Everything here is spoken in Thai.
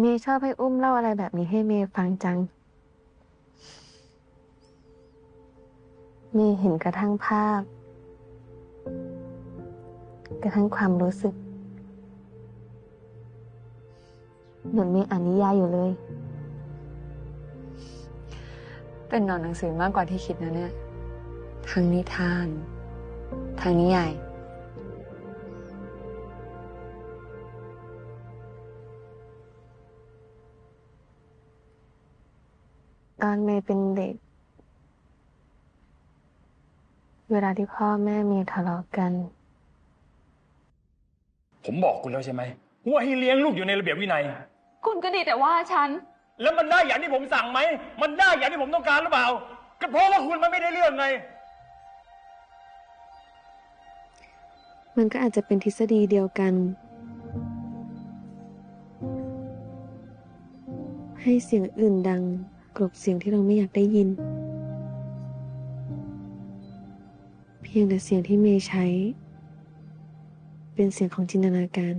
เมย์ชอบให้อุ้มเล่าอะไรแบบนี้ให้เมย์ฟังจัง เมย์เห็นกระทั่งภาพ กระทั่งความรู้สึก เหมือนเมย์อ่านนิยายอยู่เลย เป็นหนอนหนังสือมากกว่าที่คิดนะเนี่ย ทั้งนิทาน ทั้งนิยาย ตอนเมย์เป็นเด็ก เวลาที่พ่อแม่เมย์ทะเลาะกัน ผมบอกคุณแล้วใช่ไหมว่าให้เลี้ยงลูกอยู่ในระเบียบวินัย คุณก็ดีแต่ว่าฉัน แล้วมันได้อย่างที่ผมสั่งไหม มันได้อย่างที่ผมต้องการหรือเปล่า ก็เพราะว่าคุณมันไม่ได้เรื่องไง มันก็อาจจะเป็นทฤษฎีเดียวกัน ให้เสียงอื่นดัง กลบเสียงที่เราไม่อยากได้ยิน เพียงแต่เสียงที่เมย์ใช้ เป็นเสียงของจินตนาการ